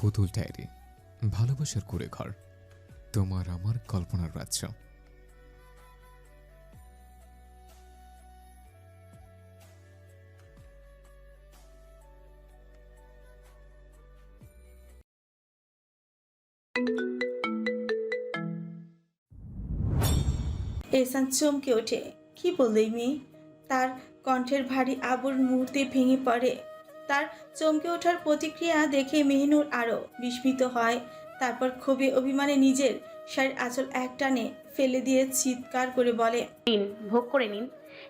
পুতুল ডায়েরি, ভালোবাসার কুড়ে ঘর, তোমার আমার কল্পনার রাজ্য। এহসান চমকে ওঠে। কি বলল মেয়ে? তার কণ্ঠের ভারী আবরণ মুহূর্তে ভেঙে পড়ে। তার চমকে ওঠার প্রতিক্রিয়া দেখে মেহনুর আরও বিস্মিত হয়। তারপর ক্ষোভে অভিমানে নিজের শাড়ির আঁচল এক টানে ফেলে দিয়ে চিৎকার করে বলে নিন ভোগ করে নিন।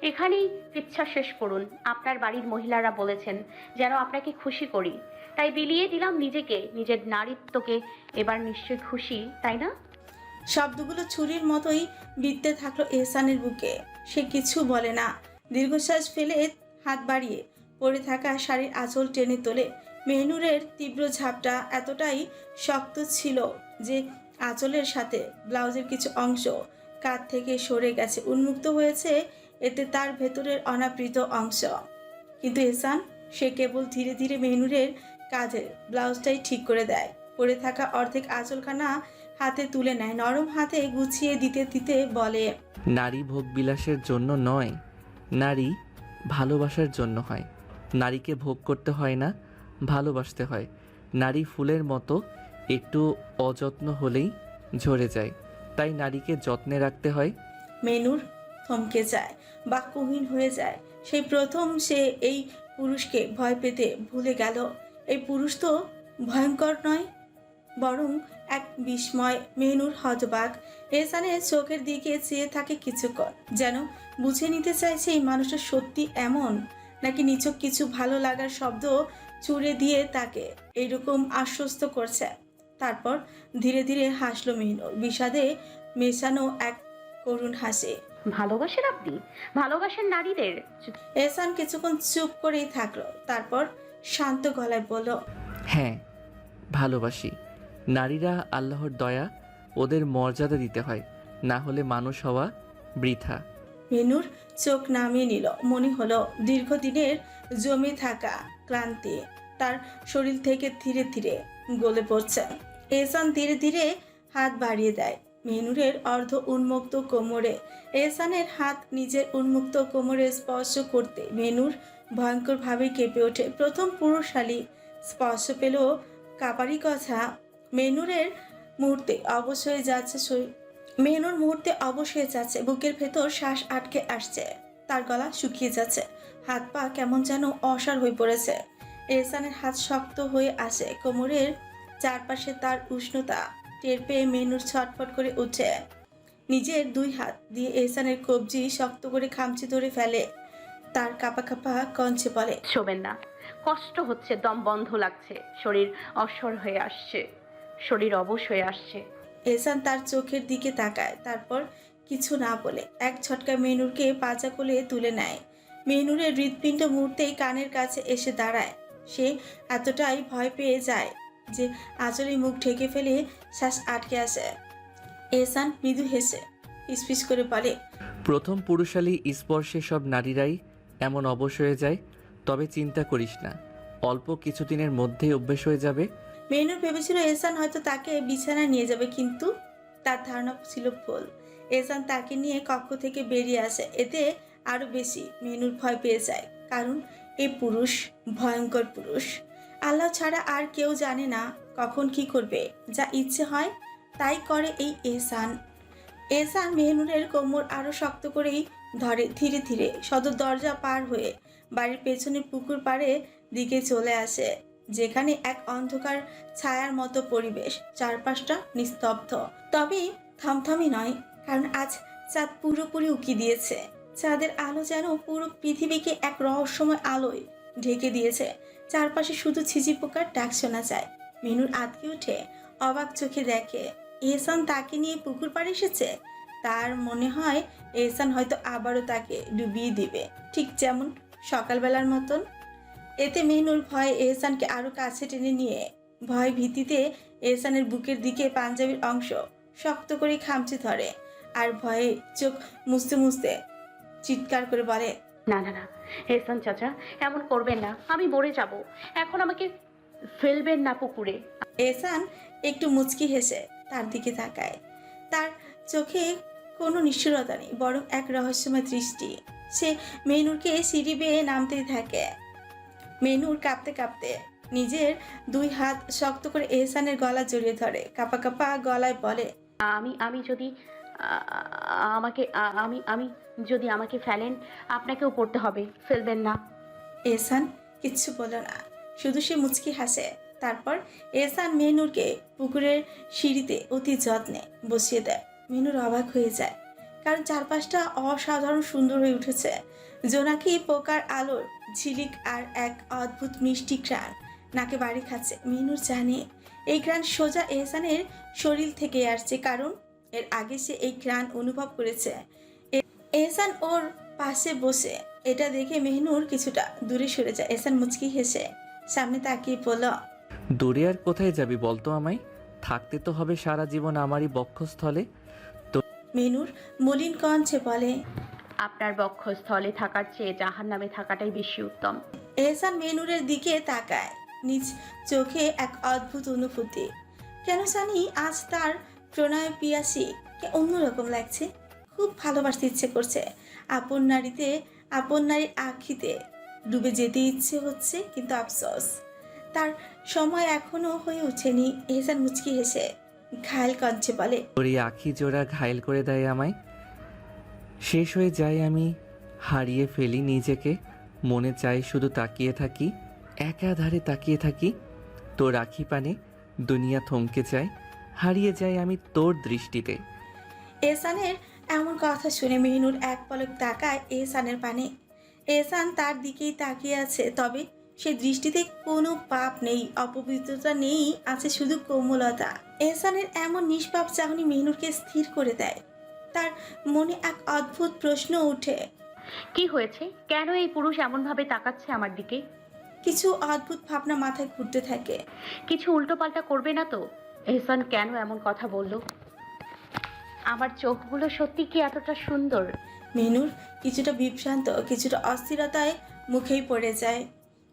এখানেই ইচ্ছা শেষ করুন আপনার বাড়ির মহিলারা বলেছেন যেন আপনাকে খুশি করি। তাই বিলিয়ে দিলাম নিজেকে নিজের নারীত্বকে এবার নিশ্চয়ই খুশি তাই না? শব্দগুলো ছুরির মতোই বিদ্যে থাকল এহসানের বুকে। সে কিছু বলে না। দীর্ঘশ্বাস ফেলে হাত বাড়িয়ে পড়ে থাকা শাড়ির আঁচল টেনে তোলে। মেহনুরের তীব্র ঝাপটা এতটাই শক্ত ছিল যে আঁচলের সাথে ব্লাউজের কিছু অংশ কাত থেকে সরে গেছে। উন্মুক্ত হয়েছে এতে তার ভেতরের অনাবৃত অংশ। কিন্তু এসান সে কেবল ধীরে ধীরে মেহনুরের কাঁধের ব্লাউজটাই ঠিক করে দেয়। পরে থাকা অর্ধেক আঁচলখানা হাতে তুলে নেয়। নরম হাতে গুছিয়ে দিতে দিতে বলে, নারী ভোগ বিলাসের জন্য নয়, নারী ভালোবাসার জন্য হয়। নারীকে ভোগ করতে হয় না, ভালোবাসতে হয়। নারী ফুলের মতো একটু অযত্ন হলেই ঝরে যায়। তাই নারীকে যত্নে রাখতে হয়। মেনুর থমকে যায় বা বাক্যহীন হয়ে যায়। সেই প্রথম সে এই পুরুষকে ভয় পেতে ভুলে গেল। এই পুরুষ তো ভয়ঙ্কর নয়, বরং এক বিস্ময় মেনুর হতবাক। এসানের চোখের দিকে চেয়ে থাকে কিছুক্ষণ, যেন বুঝে নিতে চাইছে এই মানুষটা সত্যি এমন। নাকি নিছক কিছু ভালো লাগার শব্দ চুড়ে দিয়ে তাকে এইরকম আশ্বস্ত করছে। তারপর ধীরে ধীরে হাসলো মেহনুর। বিষাদে মেশানো এক করুণ হাসি। ভালোবাসেন আপনি? ভালোবাসেন নারীদের? এহসান কিছুক্ষণ চুপ করেই থাকল। তারপর শান্ত গলায় বলল হ্যাঁ ভালোবাসি। নারীরা আল্লাহর দয়া ওদের মর্যাদা দিতে হয়। না হলে মানুষ হওয়া বৃথা। মেনুর চোখ নামিয়ে নিল। মনে হলো দীর্ঘদিনের জমে থাকা ক্লান্তি তার শরীর থেকে ধীরে ধীরে গলে পড়ছে। এহসান ধীরে ধীরে হাত বাড়িয়ে দেয়। মেনুরের অর্ধ উন্মুক্ত কোমরে, এহসানের হাত নিজের উন্মুক্ত কোমরে স্পর্শ করতে মেনুর ভয়ঙ্করভাবে কেঁপে ওঠে। প্রথম পুরুষালী স্পর্শ পেল কাপারি কথা মেনুরের মুহূর্তে অবশ্যই যাচ্ছে মেহনুর মুহূর্তে অবশ হয়ে যাচ্ছে, বুকের ভেতর শ্বাস আটকে আসছে। তার গলা শুকিয়ে যাচ্ছে। হাত পা কেমন যেন অসার হয়ে পড়েছে। এহসানের হাত শক্ত হয়ে আসে কোমরের চারপাশে তার উষ্ণতা টের পেয়ে মেনুর ছটফট করে উঠে নিজের দুই হাত দিয়ে এহসানের কবজি শক্ত করে খামচি ধরে ফেলে। তার কাপা কাপা কঞ্চে বলে, শোবেন না। কষ্ট হচ্ছে, দম বন্ধ লাগছে। শরীর অসর হয়ে আসছে। শরীর অবশ হয়ে আসছে। এহসান তার চোখের দিকে তাকায়, তারপর কিছু না বলে। এক ছটকা মেনুরকে পাজা কোলে তুলে নেয়। মেনুরের হৃৎপিণ্ড মুহূর্তেই কানের কাছে এসে দাঁড়ায়। সে এতটাই ভয় পেয়ে যায় যে আঁচলে মুখ ঢেকে ফেলে শ্বাস আটকে আসে। এহসান মৃদু হেসে ফিসফিস করে বলে, প্রথম পুরুষালী স্পর্শে সব নারীরাই এমন অবশ হয়ে যায়, তবে চিন্তা করিস না। অল্প কিছুদিনের মধ্যেই অভ্যেস হয়ে যাবে মেনুর ভেবেছিল এহসান হয়তো তাকে বিছানায় নিয়ে যাবে, কিন্তু তার ধারণা ছিল ভুল। এহসান তাকে নিয়ে কক্ষ থেকে বেরিয়ে আসে। এতে আরও বেশি মেনুর ভয় পেয়ে যায়, কারণ এই পুরুষ ভয়ঙ্কর পুরুষ। আল্লাহ ছাড়া আর কেউ জানে না কখন কি করবে, যা ইচ্ছে হয় তাই করে এই এহসান। এহসান মেহনুরের কোমর আরও শক্ত করেই ধরে ধীরে ধীরে। সদর দরজা পার হয়ে বাড়ির পেছনে পুকুর পাড়ে দিকে চলে আসে। যেখানে এক অন্ধকার ছায়ার মতো পরিবেশ, চারপাশটা নিস্তব্ধ। তবে থমথমি নয়, কারণ আজ চাঁদ পুরোপুরি উকি দিয়েছে। চাঁদের আলো যেন পুরো পৃথিবীকে এক রহস্যময় আলোয় ঢেকে দিয়েছে। চারপাশে শুধু ছিজি পোকার ডাক শোনা যায়। মেনুর আতকে উঠে অবাক চোখে দেখে, এহসান তাকে নিয়ে পুকুর পাড়ে এসেছে? তার মনে হয়, এহসান হয়তো আবারও তাকে ডুবিয়ে দিবে। ঠিক যেমন সকালবেলার মতন এতে মেহনুর ভয়ে এহসানকে আরও কাছে টেনে নিয়ে ভয় ভীতিতে এহসানের বুকের দিকে পাঞ্জাবির অংশ শক্ত করে খামচে ধরে আর ভয়ে চোখ মুছতে মুছতে চিৎকার করে বলে না না না হেসান চাচা এমন করবেন না আমি মরে যাব। এখন আমাকে ফেলবেন না পুকুরে। এহসান একটু মুচকি হেসে তার দিকে তাকায়। তার চোখে কোনো নিষ্ঠুরতা নেই বরং এক রহস্যময় দৃষ্টি। সে মেনুরকে সিঁড়ি বেয়ে নামতেই থাকে। মেনুর কাঁপতে কাঁপতে নিজের দুই হাত শক্ত করে এহসানের গলা জড়িয়ে ধরে। কাপা কাপা গলায় বলে আমি আমি যদি আ- আমাকে আ- আমি আমি যদি আমাকে ফেলেন আপনাকেও পড়তে হবে। ফেলবেন না। এহসান কিচ্ছু বলল না। শুধু সে মুচকি হাসে। তারপর এহসান মেনুরকে পুকুরের সিঁড়িতে অতি যত্নে বসিয়ে দেয়। মেনুর অবাক হয়ে যায়। কারণ চারপাশটা অসাধারণ সুন্দর হয়ে উঠেছে। জোনাকি পোকার আলোর ঝিলিক আর এক অদ্ভুত মিষ্টি ঘ্রাণ। নাকে বাড়ি খাচ্ছে মেনুর জানে। এই ঘ্রাণ সোজা এহসানের শরীর থেকে আসছে কারণ এর আগে সে এই ঘ্রাণ অনুভব করেছে। এহসান ওর পাশে বসে। এটা দেখে মেহনুর কিছুটা দূরে সরে যায়। এহসান মুচকি হেসে সামনে তাকিয়ে বলল দূরে আর কোথায় যাবি বলতো আমায়? থাকতে তো হবে সারা জীবন আমারই বক্ষস্থলে। মেনুর মলিন কণ্ঠে বলে আপনার বক্ষস্থলে থাকার চেয়ে জাহার নামে থাকাটাই বেশি উত্তম। এহসান মেনুরের দিকে তাকায় নিজ চোখে এক অদ্ভুত অনুভূতি। কেন জানি আজ তার প্রণয় পিয়াসি কে অন্যরকম লাগছে। খুব ভালোবাসতে ইচ্ছে করছে। আপন নারীতে আপন নারীর আখিতে ডুবে যেতে ইচ্ছে হচ্ছে কিন্তু আফসোস। তার সময় এখনও হয়ে ওঠেনি এহসান মুচকি হেসে ঘায়াল কণ্ঠে বলে তোর এই আখি জোড়া ঘায়েল করে দেয় আমায়। শেষ হয়ে যায় আমি, হারিয়ে ফেলি নিজেকে। মনে চাই শুধু তাকিয়ে থাকি একাধারে তাকিয়ে থাকি। তোর রাখি পানে দুনিয়া থমকে যায়, হারিয়ে যাই আমি তোর দৃষ্টিতে। এহসানের এমন কথা শুনে মেহিনুর এক পলক তাকায় এহসানের পানে। এহসান তার দিকেই তাকিয়ে আছে, তবে সে দৃষ্টিতে কোনো পাপ নেই, অপবিত্রতা নেই, আছে শুধু কোমলতা। এহসানের এমন নিষ্পাপ চাহনি মেহনুরকে স্থির করে দেয়। তার মনে এক অদ্ভুত প্রশ্ন ওঠে কি হয়েছে? কেন এই পুরুষ এমনভাবে তাকাচ্ছে আমার দিকে? কিছু অদ্ভুত ভাবনা মাথায় ঘুরতে থাকে। কিছু উল্টোপাল্টা করবে না তো? এহসান কেন এমন কথা বলল? আমার চোখগুলো সত্যি কি এতটা সুন্দর? মেনুর কিছুটা বিভ্রান্ত কিছুটা অস্থিরতায় মুখেই পড়ে যায়।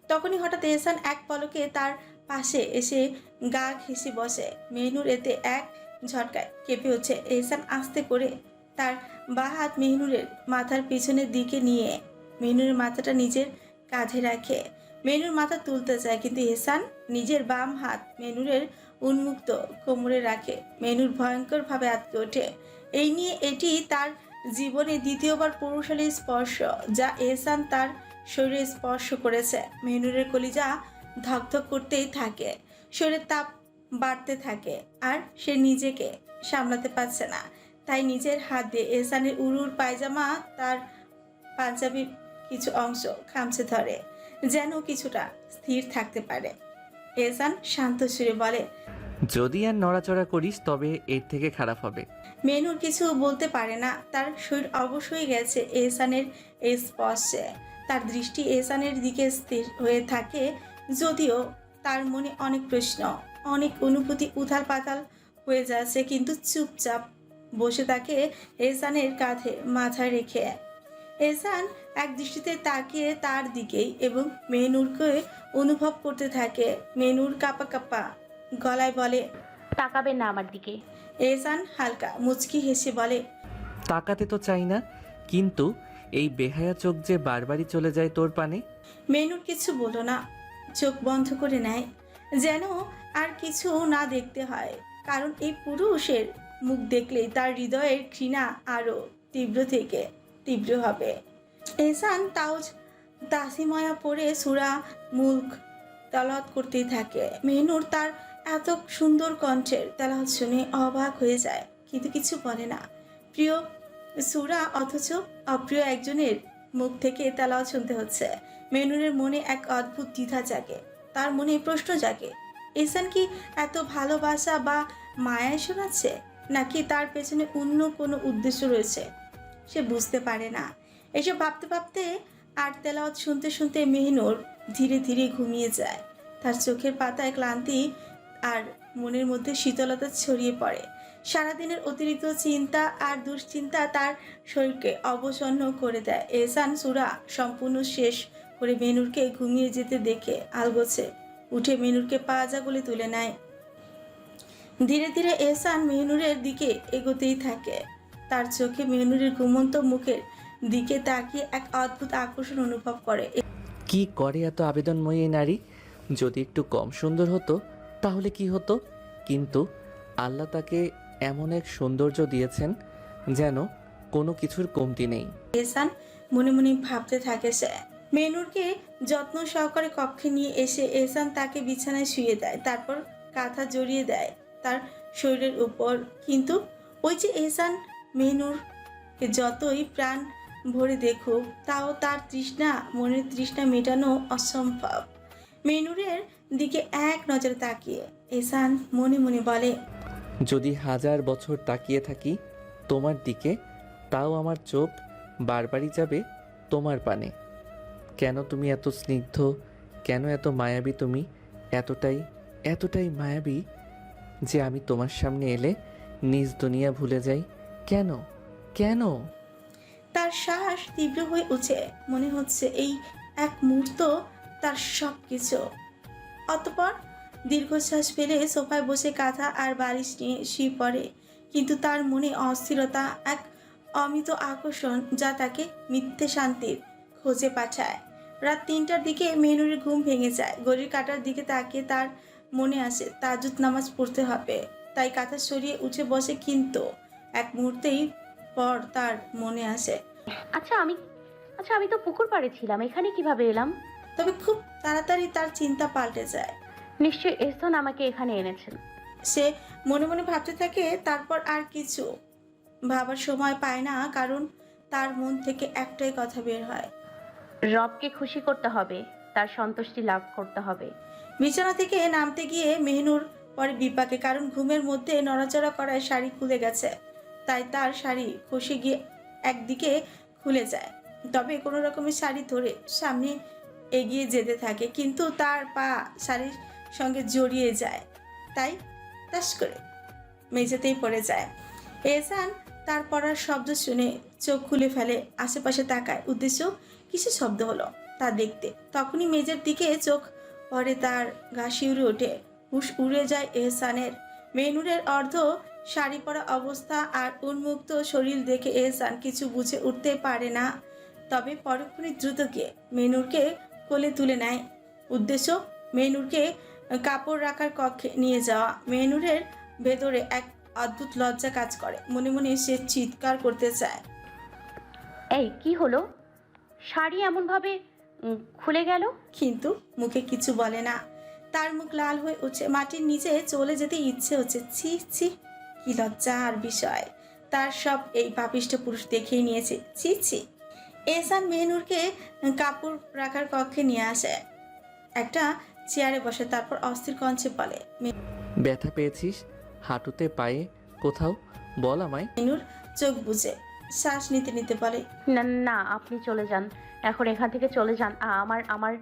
তখনই হঠাৎ এহসান এক পলকে তার পাশে এসে গা ঘেঁষে বসে। মেনুর এতে এক ঝটকায়। কেঁপে ওঠে এহসান আস্তে করে তার বা হাত মেহনুরের মাথার পিছনের দিকে নিয়ে। মেহনুরের মাথাটা নিজের কাঁধে রাখে। মেনুর মাথা তুলতে চায়, কিন্তু এহসান নিজের বাম হাত মেনুরের উন্মুক্ত কোমরে রাখে। মেনুর ভয়ঙ্করভাবে আটকে ওঠে। এই নিয়ে এটি তার জীবনে দ্বিতীয়বার পুরুষালী স্পর্শ, যা এহসান তার শরীরে স্পর্শ করেছে। মেহনুরের কলিজা ধকধক করতেই থাকে। শরীরের তাপ বাড়তে থাকে আর সে নিজেকে সামলাতে পারছে না। তাই নিজের হাত দিয়ে এহসানের উরুর পায়জামা তার পাঞ্জাবির কিছু অংশ খামচে ধরে যেন কিছুটা স্থির থাকতে পারে। এহসান শান্ত সুরে বলে যদি আর নড়াচড়া করিস তবে এর থেকে খারাপ হবে। মেনুর কিছু বলতে পারে না। তার শরীর অবশ্যই গেছে এহসানের স্পর্শে। তার দৃষ্টি এহসানের দিকে স্থির হয়ে থাকে যদিও তার মনে অনেক প্রশ্ন। অনেক অনুভূতি উথাল পাতাল হয়ে যাচ্ছে কিন্তু চুপচাপ বসে থাকে এহসানের কাঁধে মাথা রেখে। এহসান এক দৃষ্টিতে তাকিয়ে তার দিকেই এবং মেনুরকে অনুভব করতে থাকে। মেনুর কাপা কাপা গলায় বলে তাকাবে না আমার দিকে। এহসান হালকা মুচকি হেসে বলে তাকাতে তো চাই না কিন্তু এই বেহায়া চোখ যে বারবারই চলে যায় তোর পানে? মেনুর কিছু বলো না চোখ বন্ধ করে নেয় যেন আর কিছু না দেখতে হয়। কারণ এই পুরুষের মুখ দেখলেই তার হৃদয়ের ঘৃণা আরও তীব্র থেকে তীব্র হবে। এহসান তাওজ তাসিময়া পরে সুরা মুখ তলত করতেই থাকে। মেনুর তার এত সুন্দর কণ্ঠের তেলাওয়াত শুনে অবাক হয়ে যায়, কিন্তু কিছু বলে না। প্রিয় সুরা অথচ অপ্রিয় একজনের মুখ থেকে তেলাওয়াত শুনতে হচ্ছে। মেনুরের মনে এক অদ্ভুত দ্বিধা জাগে, তার মনে প্রশ্ন জাগে এসান কি এত ভালোবাসা বা মায়ায় শোনাচ্ছে? নাকি তার পেছনে অন্য কোনো উদ্দেশ্য রয়েছে? সে বুঝতে পারে না। এসব ভাবতে ভাবতে আর তেলাওয়াত শুনতে শুনতে মেহনুর ধীরে ধীরে ঘুমিয়ে যায়। তার চোখের পাতায় ক্লান্তি আর মনের মধ্যে শীতলতা ছড়িয়ে পড়ে। সারাদিনের অতিরিক্ত চিন্তা আর দুশ্চিন্তা তার শরীরকে অবসন্ন করে দেয়। এসান সুরা সম্পূর্ণ শেষ করে মেনুরকে ঘুমিয়ে যেতে দেখে আলগোছে। উঠে মেনুরকে পাজাগুলি তুলে নেয়। ধীরে ধীরে এহসান মেহনুরের দিকে এগোতেই থাকে। তার চোখে মেহনুরের ঘুমন্ত মুখের দিকে তাকিয়ে এক অদ্ভুত আকর্ষণ অনুভব করে। কি করে এত আবেদনময়ী এই নারী? যদি একটু কম সুন্দর হতো তাহলে কি হতো? কিন্তু আল্লাহ তাকে এমন এক সৌন্দর্য দিয়েছেন যেন কোনো কিছুর কমতি নেই। এহসান মনে মনে ভাবতে থাকে সে। মেনুরকে যত্ন সহকারে কক্ষে নিয়ে এসে এহসান তাকে বিছানায় শুয়ে দেয়, তারপর কাঁথা জড়িয়ে দেয় তার শরীরের উপর। কিন্তু ওই যে এহসান, মেনুরকে যতই প্রাণ ভরে দেখুক, তাও তার তৃষ্ণা, মনের তৃষ্ণা মেটানো অসম্ভব। মেনুরের দিকে এক নজরে তাকিয়ে এহসান মনে মনে বলে, যদি হাজার বছর তাকিয়ে থাকি তোমার দিকে, তাও আমার চোখ বারবারই যাবে তোমার পানে। কেন তুমি এত স্নিগ্ধ? কেন এত মায়াবী তুমি? এতটাই এতটাই মায়াবী যে আমি তোমার সামনে এলে নিজ দুনিয়া ভুলে যাই। কেন? কেন? তার শ্বাস তীব্র হয়ে উঠে। মনে হচ্ছে এই এক মুহূর্ত তার সব কিছু অতপর দীর্ঘশ্বাস ফেলে সোফায় বসে কাঁথা আর বালিশ নিয়ে শুয়ে পড়ে। কিন্তু তার মনে অস্থিরতা, এক অমিত আকর্ষণ যা তাকে মিথ্যে শান্তির খোঁজে পাঠায়। রাত তিনটার দিকে মেনুরের ঘুম ভেঙে যায়। গড়ির কাটার দিকে তাকিয়ে তার মনে আসে তাজুদ নামাজ পড়তে হবে। তাই কাঁথা সরিয়ে উঠে বসে কিন্তু এক মুহূর্তেই পর তার মনে আসে। আচ্ছা আমি আচ্ছা আমি তো পুকুর পাড়ে ছিলাম এখানে কীভাবে এলাম? তবে খুব তাড়াতাড়ি তার চিন্তা পাল্টে যায়। নিশ্চয়ই এহসান আমাকে এখানে এনেছেন। সে মনে মনে ভাবতে থাকে তারপর আর কিছু ভাবার সময় পায় না কারণ তার মন থেকে একটাই কথা বের হয়। রবকে খুশি করতে হবে, তার সন্তুষ্টি লাভ করতে হবে। বিছানা থেকে নামতে গিয়ে মেহনুর পরে বিপাকে, কারণ ঘুমের মধ্যে নড়াচড়া করায় শাড়ি খুলে গেছে। তাই তার শাড়ি খসে গিয়ে একদিকে খুলে যায়। তবে কোনো রকমের শাড়ি ধরে সামনে এগিয়ে যেতে থাকে, কিন্তু তার পা শাড়ির সঙ্গে জড়িয়ে যায়। তাই তাস করে মেঝেতেই পড়ে যায়। এহসান তার পড়ার শব্দ শুনে চোখ খুলে ফেলে, আশেপাশে তাকায়। উদ্দেশ্য? কিসের শব্দ হলো? তা দেখতে। তখনই মেজের দিকে চোখ পরে তার গা শিউরে ওঠে। হুশ উড়ে যায় এহসানের। মেনুরের অর্ধ শাড়ি পরা অবস্থা আর উন্মুক্ত শরীর দেখে এহসান কিছু বুঝে উঠতে পারে না। তবে পরক্ষণে দ্রুত গিয়ে মেনুরকে কোলে তুলে নেয়। উদ্দেশ্য? মেনুরকে কাপড় রাখার কক্ষে নিয়ে যাওয়া। মেনুরের ভেতরে এক অদ্ভুত লজ্জা কাজ করে। মনে মনে সে চিৎকার করতে চায়। এই কি হলো? শাড়ি এমনভাবে উম, খুলে গেল? কিন্তু মুখে কিছু বলে না। তার মুখ লাল হয়ে উঠছে। মাটির নিচে চলে যেতে ইচ্ছে হচ্ছে। ছি ছি কি লজ্জা আর বিষয়। তার সব এই পাপিষ্ট পুরুষ দেখেই নিয়েছে। ছি ছি। এহসান মেহনুরকে কাপড় রাখার কক্ষে নিয়ে আসে। একটা চেয়ারে বসে তারপর অস্থির কঞ্চে বলে ব্যথা পেয়েছিস? হাঁটুতে পায়ে কোথাও বল আমায়। মেনুর চোখ বুঝে শ্বাস নিতে নিতে বলে না না আপনি চলে যান। এখন এখান থেকে চলে যান। আ- আমার আমার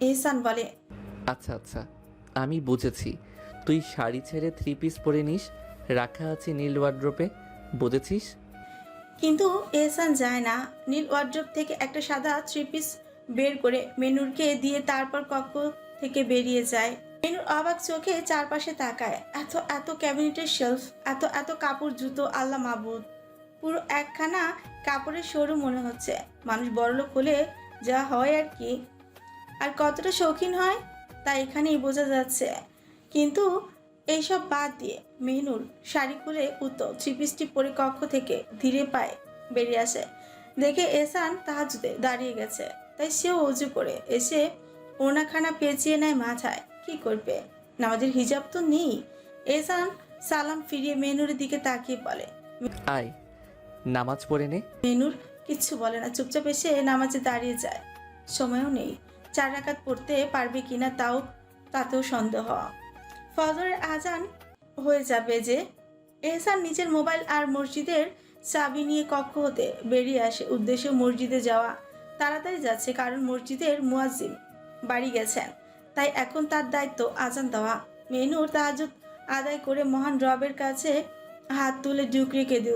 এহসান বলে আচ্ছা আচ্ছা আমি বুঝেছি। তুই শাড়ি ছেড়ে থ্রি পিস পরে নিস রাখা আছে নীল ওয়ার্ড্রোপে বুঝেছিস? কিন্তু এহসান যায় না। নীল ওয়ার্ড্রপ থেকে একটা সাদা থ্রি পিস বের করে মেনুরকে দিয়ে তারপর কক্ষ থেকে বেরিয়ে যায়। মেনুর অবাক চোখে চারপাশে তাকায়। এত এত ক্যাবিনেটের শেলফ, এত এত কাপড়, জুতো, আল্লাহ মাবুদ। পুরো একখানা কাপড়ের শোরুম মনে হচ্ছে। মানুষ বড়লোক হলে যা হয় আর কি। আর কতটা শৌখিন হয়, তা এখানেই বোঝা যাচ্ছে। কিন্তু এইসব বাদ দিয়ে মেনুর শাড়ি খুলে উত্তর থ্রি পিসটি পরে কক্ষ থেকে ধীরে পায়ে বেরিয়ে আসে। দেখে এসান তাহাজুদে দাঁড়িয়ে গেছে। তাই সেও অজু করে এসে ওনাখানা পেঁচিয়ে নেয় মাথায়। কি করবে? নামাজের হিজাব তো নেই। এসান সালাম ফিরিয়ে মেনুরের দিকে তাকিয়ে বলে আয় নামাজ পড়ে নে। মেনুর কিচ্ছু বলে না চুপচাপ এসে নামাজে দাঁড়িয়ে যায়। সময়ও নেই। চার রাকাত পড়তে পারবে কিনা তাও তাতেও সন্দেহ। ফজরের আজান হয়ে যাবে যে এহসান নিজের মোবাইল আর মসজিদের চাবি নিয়ে কক্ষ হতে বেরিয়ে আসে। উদ্দেশ্য মসজিদে যাওয়া তাড়াতাড়ি যাচ্ছে কারণ মসজিদের মুয়াজ্জিম বাড়ি গেছেন। তাই এখন তার দায়িত্ব আজান দেওয়া। মেনুর তাহাজুদ আদায় করে মহান রবের কাছে হাত তুলে ডুকরে কেঁদে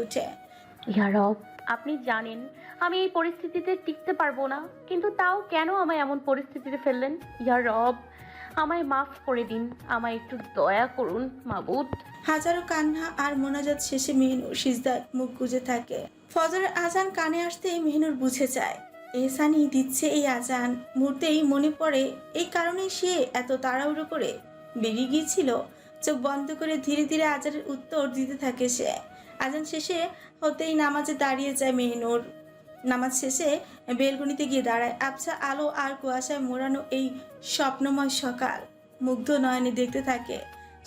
ইয়া রব আপনি জানেন আমি এই পরিস্থিতিতে টিকতে পারব না কিন্তু তাও কেন আমায় এমন পরিস্থিতিতে ফেললেন? ইয়া রব আমায় মাফ করে দিন আমায় একটু দয়া করুন মাবুদ। হাজারো কান্না আর মোনাজাত শেষে মেহনুর সিজদার মুখ গুজে থাকে। ফজরের আজান কানে আসতেই মেহনুর বুঝে যায়। এহসানি দিচ্ছে এই আজান। মুহূর্তেই মনে পড়ে, এই কারণে সে এত তাড়াহুড়ো করে বেরিয়ে গিয়েছিল। চোখ বন্ধ করে ধীরে ধীরে আজানের উত্তর দিতে থাকে সে। আজান শেষে হতেই নামাজে দাঁড়িয়ে যায় মেহনুর। নামাজ শেষে বেলগুনিতে গিয়ে দাঁড়ায়। আবছা আলো আর কুয়াশায় মোড়ানো এই স্বপ্নময় সকাল। মুগ্ধ নয়নে দেখতে থাকে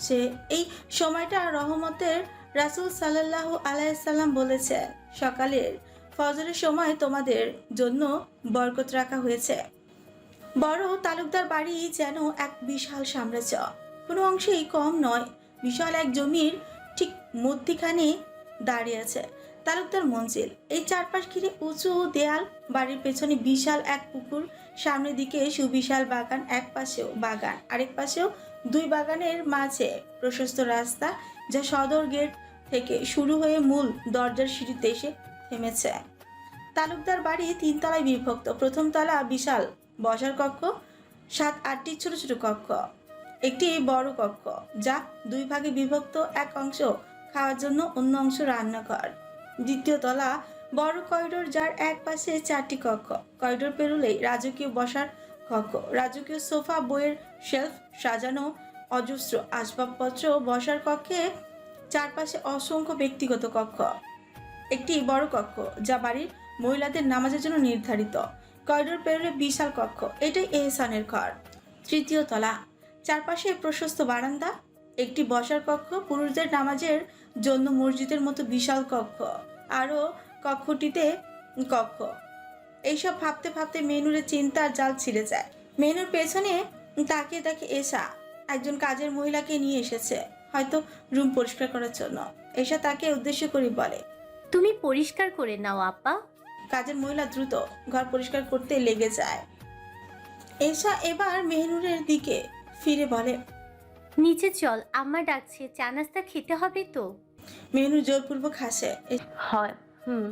সে। এই সময়টা রহমতের রাসূল সাল্লাহ আলাইসাল্লাম বলেছেন, সকালের ফজরের সময় তোমাদের জন্য বরকত রাখা হয়েছে। বড় তালুকদার বাড়ি যেন এক বিশাল সাম্রাজ্য। কোনো অংশেই কম নয়, বিশাল এক জমির ঠিক মধ্যিখানে দাঁড়িয়ে আছে তালুকদার মঞ্জিল। এই চারপাশ ঘিরে উঁচু দেয়াল, বাড়ির পেছনে বিশাল এক পুকুর, সামনের দিকে সুবিশাল বাগান, এক পাশেও বাগান, আরেক পাশেও দুই বাগানের মাঝে প্রশস্ত রাস্তা, যা সদর গেট থেকে শুরু হয়ে মূল দরজার সিঁড়িতে এসে থেমেছে। তালুকদার বাড়ি তিনতলায় বিভক্ত। প্রথম তলা বিশাল, বসার কক্ষ, সাত আটটি ছোট ছোট কক্ষ। একটি বড় কক্ষ, যা দুই ভাগে বিভক্ত। এক অংশ খাওয়ার জন্য অন্য অংশ রান্নাঘর। দ্বিতীয় তলা, বড় করিডোর, যার এক পাশে চারটি কক্ষ। করিডোর পেরোলেই রাজকীয় বসার কক্ষ। রাজকীয় সোফা, বইয়ের শেলফ সাজানো অজস্র আসবাবপত্র। বসার কক্ষে চারপাশে অসংখ্য ব্যক্তিগত কক্ষ। একটি বড় কক্ষ, যা বাড়ির মহিলাদের নামাজের জন্য নির্ধারিত। করিডোর পেরোলে বিশাল কক্ষ, এটাই এহসানের ঘর। তৃতীয় তলা, চারপাশে প্রশস্ত বারান্দা, একটি বসার কক্ষ, পুরুষদের নামাজের জন্য মসজিদের মতো বিশাল কক্ষ, আরও কক্ষটিতে কক্ষ। এইসব ভাবতে ভাবতে মেনুরের চিন্তার জাল ছিঁড়ে যায়। মেনুর পেছনে তাকে এসা একজন কাজের মহিলাকে নিয়ে এসেছে, হয়তো রুম পরিষ্কার করার জন্য। এসা তাকে উদ্দেশ্য করে বলে তুমি পরিষ্কার করে নাও আপা। কাজের মহিলা দ্রুত ঘর পরিষ্কার করতে লেগে যায়। এসা এবার মেহনুরের দিকে ফিরে বলে নিচে চল আম্মা ডাকছে চা নাস্তা খেতে হবে তো? মেহনুর জোরপূর্বক হাসে। হয় হুম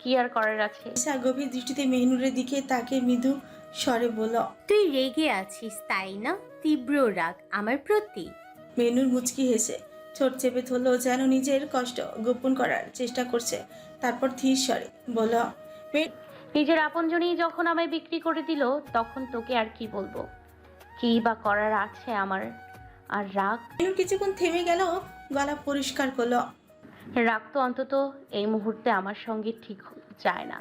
কি আর করার আছে? এসা গভীর দৃষ্টিতে মেহনুরের দিকে তাকে মৃদু স্বরে বলল তুই রেগে আছিস তাই না? তীব্র রাগ আমার প্রতি? মেনুর মুচকি হেসে ছোট চেপে ধরলো যেন নিজের কষ্ট গোপন করার চেষ্টা করছে। তারপর ধীর স্বরে বলল নিজের আপনজনই যখন আমায় বিক্রি করে দিল তখন তোকে আর কি বলব? কি বা করার আছে আমার? আর রাগ? কিছুক্ষণ থেমে গেল গলা পরিষ্কার করল। রাগ তো অন্তত এই মুহূর্তে আমার সঙ্গে ঠিক যায় না।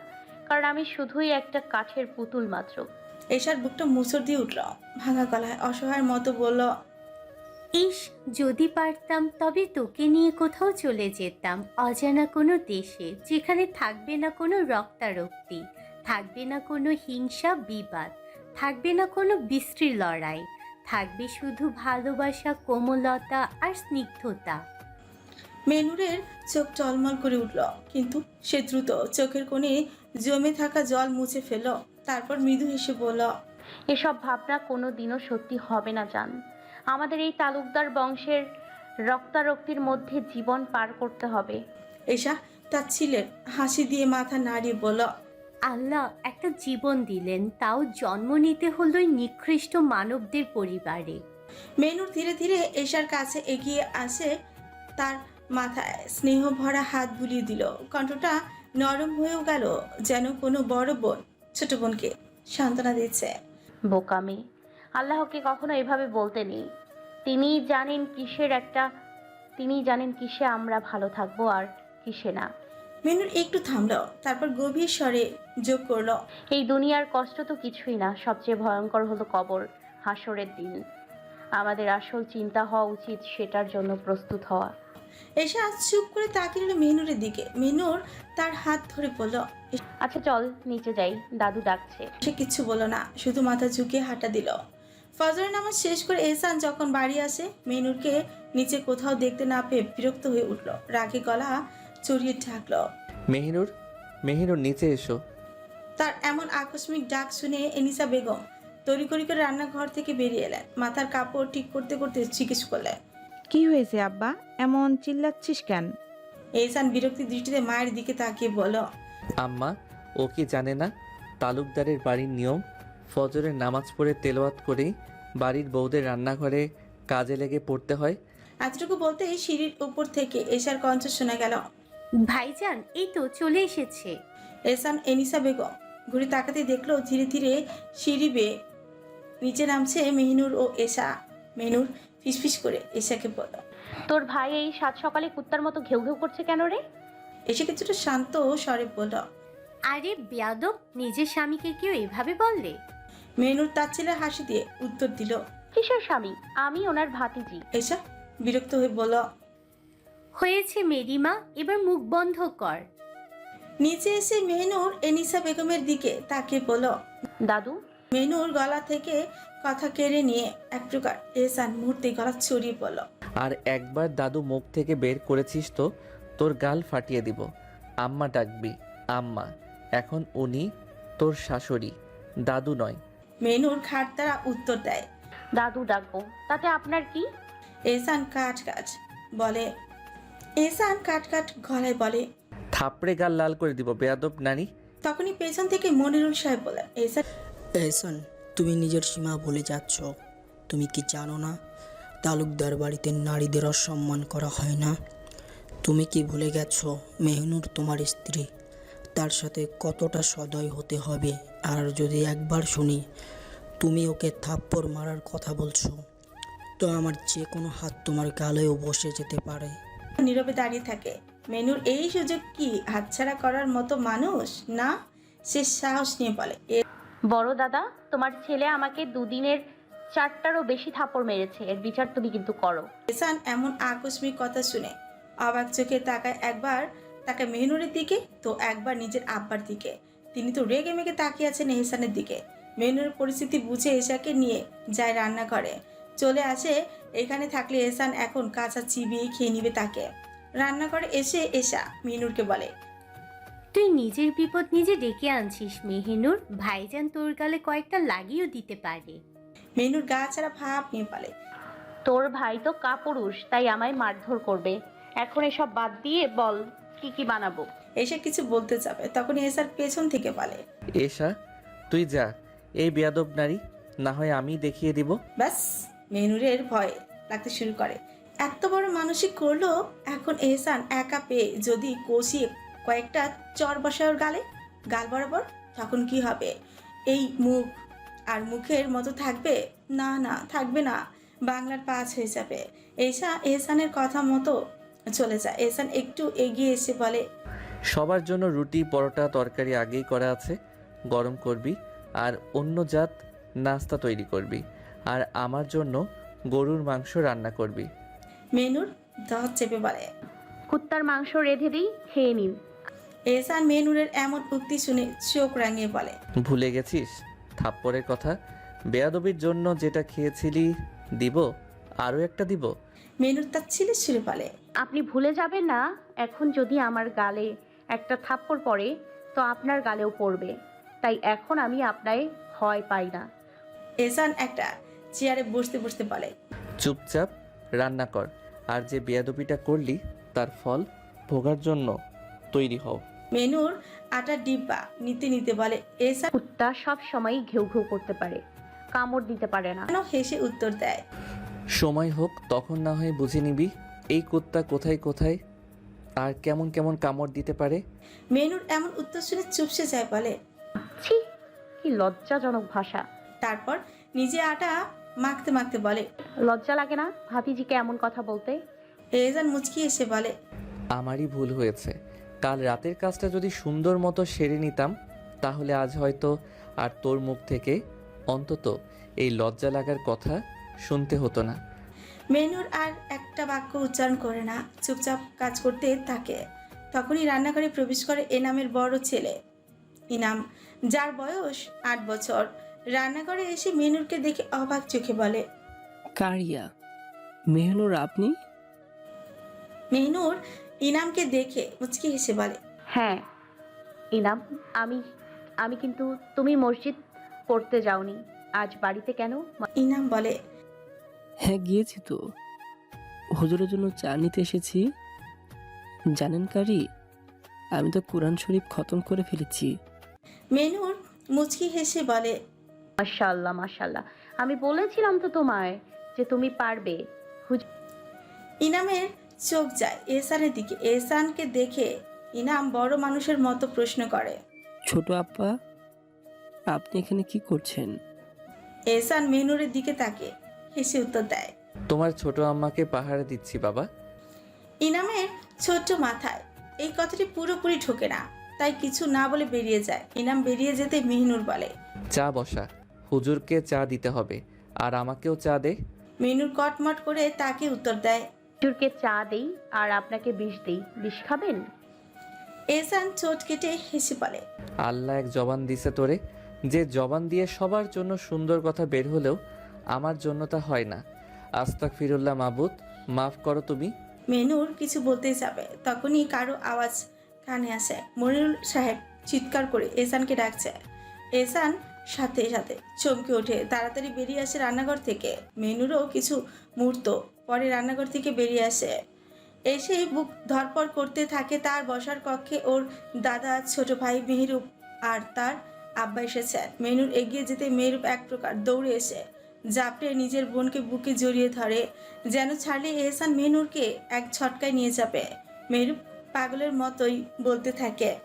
কারণ আমি শুধুই একটা কাঠের পুতুল মাত্র। এসার বুকটা মুসর দিয়ে উঠল ভাঙা গলায় অসহায়ের মতো বলল ইস যদি পারতাম তবে তোকে নিয়ে কোথাও চলে যেতাম অজানা কোনো দেশে যেখানে থাকবে না কোনো রক্তারক্তি থাকবে না কোনো হিংসা বিবাদ থাকবে না কোনো বিশ্রী লড়াই থাকবে শুধু ভালোবাসা কোমলতা আর স্নিগ্ধতা। মেনুরের চোখ টলমল করে উঠল কিন্তু সে দ্রুত চোখের কোণে জমে থাকা জল মুছে ফেল তারপর মৃদু হেসে বলল এসব ভাবনা কোনো দিনও সত্যি হবে না জান। আমাদের এই তালুকদার বংশের রক্তারক্তির মধ্যে জীবন পার করতে হবে। এসা তার ছিলের হাসি দিয়ে মাথা নাড়িয়ে বলল আল্লাহ একটা জীবন দিলেন তাও জন্ম নিতে হলো ওই নিকৃষ্ট মানবদের পরিবারে। মেনুর ধীরে ধীরে এশার কাছে এগিয়ে আসে তার মাথায় স্নেহ ভরা হাত বুলিয়ে দিল। কণ্ঠটা নরম হয়েও গেল যেন কোনো বড় বোন ছোট বোনকে সান্ত্বনা দিচ্ছে। বোকামি আল্লাহকে কখনো এভাবে বলতে নেই। তিনি জানেন কিসের একটা তিনি জানেন কিসে আমরা ভালো থাকব আর কিসে না। মেনুর একটু থামলো তারপর গভীর স্বরে যোগ করল এই দুনিয়ার কষ্ট তো কিছুই না সবচেয়ে ভয়ঙ্কর হলো কবর হাসরের দিন। আমাদের আসল চিন্তা হওয়া উচিত সেটার জন্য প্রস্তুত হওয়া। এসে আজ চুপ করে তাকিয়ে রইল মেনুরের দিকে। মেনুর তার হাত ধরে বলল আচ্ছা চল নিচে যাই দাদু ডাকছে। সে কিচ্ছু বলল না শুধু মাথা ঝুঁকিয়ে হাঁটা দিল। ফজরের নামাজ শেষ করে এহসান যখন বাড়ি আসে মেনুরকে নিচে কোথাও দেখতে না পেয়ে বিরক্ত হয়ে উঠল। রাগে গলা চড়িয়ে ঢাকলো। মেহিনুর মেহিনুর নিচে এসো। তার এমন আকস্মিক ডাক শুনে এনিসা বেগম তড়িঘড়ি করে রান্নাঘর থেকে বেরিয়ে এলেন। মাথার কাপড় ঠিক করতে করতে জিজ্ঞেস করলেন কি হয়েছে আব্বা? এমন চিল্লাচ্ছিস কেন? এহসান বিরক্তি দৃষ্টিতে মায়ের দিকে তাকিয়ে বলল আম্মা ও কি জানে না তালুকদারের বাড়ির নিয়ম? ফজরের নামাজ পড়ে তেলাওয়াত করেই বাড়ির বউদের রান্নাঘরে কাজে লেগে পড়তে হয়। এতটুকু বলতেই সিঁড়ির উপর থেকে এশার কঞ্চ শোনা গেল। ভাইজান এই তো চলে এসেছে। এসান এনিসা বেগম ঘুরে তাকাতে দেখল ধীরে ধীরে সিঁড়ি বেয়ে নিচে নামছে মেহিনুর ও এশা। মেহিনুর ফিসফিস করে এশাকে বলল তোর ভাই এই সাত সকালে কুত্তার মতো ঘেউ ঘেউ করছে কেন রে? এসে কিছুটা শান্ত স্বরে বলল আরে বেয়াদব নিজের স্বামীকে কেউ এভাবে বললে? মেহনুর তার ছেলে হাসি দিয়ে উত্তর দিল কিসের স্বামী আমি ওনার ভাতিজি। এশা বিরক্ত হয়ে বল হয়েছে মেরিমা এবার মুখ বন্ধ কর। নিচে এসে মেহনুর এনিসা বেগমের দিকে তাকে বল দাদু? মেনুর গলা থেকে কথা কেড়ে নিয়ে এক প্রকার এসান মুহূর্তে গলা ছড়িয়ে পড়ল। আর একবার দাদু মুখ থেকে বের করেছিস তো তোর গাল ফাটিয়ে দিব। আম্মা ডাকবি আম্মা এখন উনি তোর শাশুড়ি দাদু নয় মেনুর খাট তারা উত্তর দেয়। দাদু ডাকবো তাতে আপনার কি? এসান কাট কাট বলে। এসান কাট কাট গলায় বলে থাপড়ে গাল লাল করে দিব বেয়াদব নানি। তখনই পেছন থেকে মনিরুল সাহেব বলে এসান এহসান তুমি নিজের সীমা ভুলে যাচ্ছ। তুমি কি জানো না তালুকদার বাড়িতে নারীদের অসম্মান করা হয় না? তুমি কি ভুলে গেছো মেহনুর তোমার স্ত্রী? তার সাথে কতটা সদয় হতে হবে আর যদি একবার শুনি তুমি ওকে থাপ্পড় মারার কথা বলছো তো আমার যে কোনো হাত তোমার গালেও বসে যেতে পারে। নীরবে দাঁড়িয়ে থাকে। মেনুর এই সুযোগ কি হাতছাড়া করার মতো মানুষ? না সে সাহস নিয়ে বলে। বড় দাদা তোমার ছেলে আমাকে দুদিনের চারটারও বেশি থাপড় মেরেছে। এর বিচার তুমি কিন্তু করো। এসান এমন আকস্মিক কথা শুনে অবাক চোখে তাকায় একবার তাকে মেহনুরের দিকে তো একবার নিজের আব্বার দিকে। তিনি তো রেগে মেগে তাকিয়ে আছেন এহসানের দিকে। মেহনুরের পরিস্থিতি বুঝে এশাকে নিয়ে যায় রান্না করে চলে আসে এখানে থাকলে এহসান এখন কাঁচা চিবিয়ে খেয়ে নিবে তাকে। রান্নাঘরে এসে এশা মেনুরকে বলে তুই নিজের বিপদ নিজে ডেকে আনছিস মেহেনুর। ভাইজান তোর গালে কয়েকটা লাগিয়েও দিতে পারে। মেনুর গা ছাড়া ভাব নিয়ে বলে তোর ভাই তো কাপুরুষ তাই আমায় মারধর করবে। এখন এসব বাদ দিয়ে বল কি কি বানাবো? এসে কিছু বলতে যাবে। তখন এসার পেছন থেকে বলে এসা তুই যা। এই বেয়াদব নারী না হয় আমি দেখিয়ে দিব। ব্যাস মেনুরের ভয় লাগতে শুরু করে। এত বড় মানসিক করল এখন এহসান একা পেয়ে। যদি কষিয়ে কয়েকটা চর বসায় ওর গালে গাল বরাবর তখন কি হবে? এই মুখ আর মুখের মতো থাকবে? না না থাকবে না। বাংলার পাঁচ হয়ে যাবে। এসা এহসানের কথা মতো চলে যায়। এহসান একটু এগিয়ে এসে বলে সবার জন্য রুটি পরোটা তরকারি আগেই করা আছে গরম করবি আর অন্য জাত নাস্তা তৈরি করবি আর আমার জন্য গরুর মাংস রান্না করবি। মেনুর দহ চেপে বলে। কুত্তার মাংস রেঁধে দিই খেয়ে নিন। এহসান মেনুরের এমন উক্তি শুনে চোখ রাঙিয়ে বলে। ভুলে গেছিস? থাপ্পড়ের কথা। বেয়াদবির জন্য যেটা খেয়েছিলি দিব? আরও একটা দিব? মেনুর তার ছিলে বলে। আপনি ভুলে যাবেন না এখন যদি আমার গালে একটা থাপ্পড় পড়ে তো আপনার গালেও পড়বে। তাই এখন আমি আপনায় ভয় পাই না। এসান একটা চেয়ারে বসতে বসতে বলে চুপচাপ রান্না কর আর যে বেয়াদবিটা করলি তার ফল ভোগার জন্য তৈরি হও। মেনুর আটা ডিব্বা নিতে নিতে বলে এসান কুত্তা সব সময় ঘেউ ঘেউ করতে পারে কামড় দিতে পারে না। কেন হেসে উত্তর দেয়? সময় হোক তখন না হয় বুঝে নিবি এই কুত্তা কোথায় কোথায় আর কেমন কেমন কামড় দিতে পারে? মেনুর এমন উত্তর শুনে চুপসে যায় বলে। ছি কি লজ্জাজনক ভাষা। তারপর নিজে আটা মাখতে মাখতে বলে। লজ্জা লাগে না ভাতিজিকে এমন কথা বলতে? এজান মুচকি এসে বলে। আমারই ভুল হয়েছে। কাল রাতের কাজটা যদি সুন্দর মতো সেরে নিতাম তাহলে আজ হয়তো আর তোর মুখ থেকে অন্তত এই লজ্জা লাগার কথা শুনতে হতো না। মেনুর আর একটা বাক্য উচ্চারণ করে না চুপচাপ কাজ করতে থাকে। তখনই রান্নাঘরে প্রবেশ করে এনামের বড় ছেলে। ইনাম যার বয়স আট বছর রান্নাঘরে এসে মেনুরকে দেখে অবাক চোখে বলে কারিয়া মেহনুর আপনি? মেহনুর ইনামকে দেখে মুচকি হেসে বলে হ্যাঁ ইনাম আমি আমি কিন্তু তুমি মসজিদ পড়তে যাওনি আজ বাড়িতে কেন? ইনাম বলে হ্যাঁ গিয়েছি তো। হুজুরের জন্য চা নিতে এসেছি। জানেন কারি আমি তো কোরআন শরীফ খতম করে ফেলেছি। মেনুর মুচকি হেসে বলে মাশাল্লাহ মাশাল্লাহ আমি বলেছিলাম তো তোমায় যে তুমি পারবে। ইনামের চোখ যায় এহসানের দিকে। এহসানকে দেখে ইনাম বড় মানুষের মতো প্রশ্ন করে ছোট আপা আপনি এখানে কি করছেন? এহসান মেনুরের দিকে তাকে হেসে উত্তর দেয়। তোমার ছোট আম্মাকে পাহারা দিচ্ছি বাবা। ইনামের ছোট্ট মাথায়। এই কথাটি পুরোপুরি ঢোকে না তাই কিছু না বলে বেরিয়ে যায়। ইনাম বেরিয়ে যেতে মেহনুর বলে। চা বসা। হুজুরকে চা দিতে হবে। আর আমাকেও চা দে। মেহনুর কটমট করে তাকে উত্তর দেয়। হুজুরকে চা দেই আর আপনাকে বিষ দেই। বিষ খাবেন? এহসান চোট কেটে হেসে বলে। আল্লাহ এক জবান দিছে তোরে। যে জবান দিয়ে সবার জন্য সুন্দর কথা বের হলেও আমার জন্য তা হয় না। আস্তাক ফিরুল্লাহ মাবুদ, মাফ করো তুমি। মেনুর কিছু বলতে যাবে, তখনই কারও আওয়াজ কানে আসে। মনিরুল সাহেব চিৎকার করে এসানকে ডাকছে। এসান সাথে সাথে চমকে ওঠে। তাড়াতাড়ি বেরিয়ে আসে রান্নাঘর থেকে। মেনুরও কিছু মুহূর্ত পরে রান্নাঘর থেকে বেরিয়ে আসে। এসে বুক ধরপড় করতে থাকে তার বসার কক্ষে। ওর দাদা, ছোট ভাই মেহরুপ আর তার আব্বা এসেছেন মেনুর এগিয়ে যেতে মেহরুপ এক প্রকার দৌড়ে এসে জাপড়ে নিজের বোনকে বুকে জড়িয়ে ধরে, যেন ছাড়লে এহসান মেহনুরকে এক ছটকায় নিয়ে যাবে। মেহরুব পাগলের মতোই বলতে থাকে।